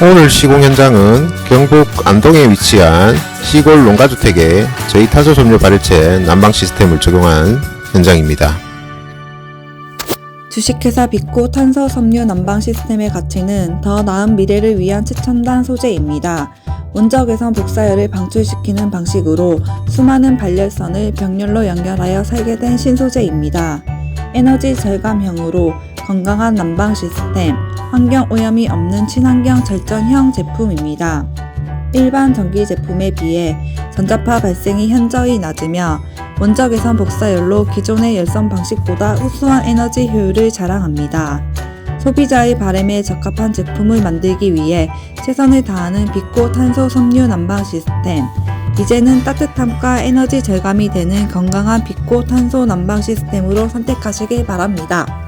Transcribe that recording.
오늘 시공 현장은 경북 안동에 위치한 시골 농가주택에 저희 탄소 섬유 발열체 난방 시스템을 적용한 현장입니다. 주식회사 비코 탄소 섬유 난방 시스템의 가치는 더 나은 미래를 위한 최첨단 소재입니다. 원자 개선 복사열을 방출시키는 방식으로 수많은 발열선을 병렬로 연결하여 설계된 신소재입니다. 에너지 절감형으로 건강한 난방 시스템, 환경 오염이 없는 친환경 절전형 제품입니다. 일반 전기 제품에 비해 전자파 발생이 현저히 낮으며 원자 개선 복사열로 기존의 열선 방식보다 우수한 에너지 효율을 자랑합니다. 소비자의 바램에 적합한 제품을 만들기 위해 최선을 다하는 빛고 탄소 섬유 난방 시스템. 이제는 따뜻함과 에너지 절감이 되는 건강한 빛고 탄소 난방 시스템으로 선택하시길 바랍니다.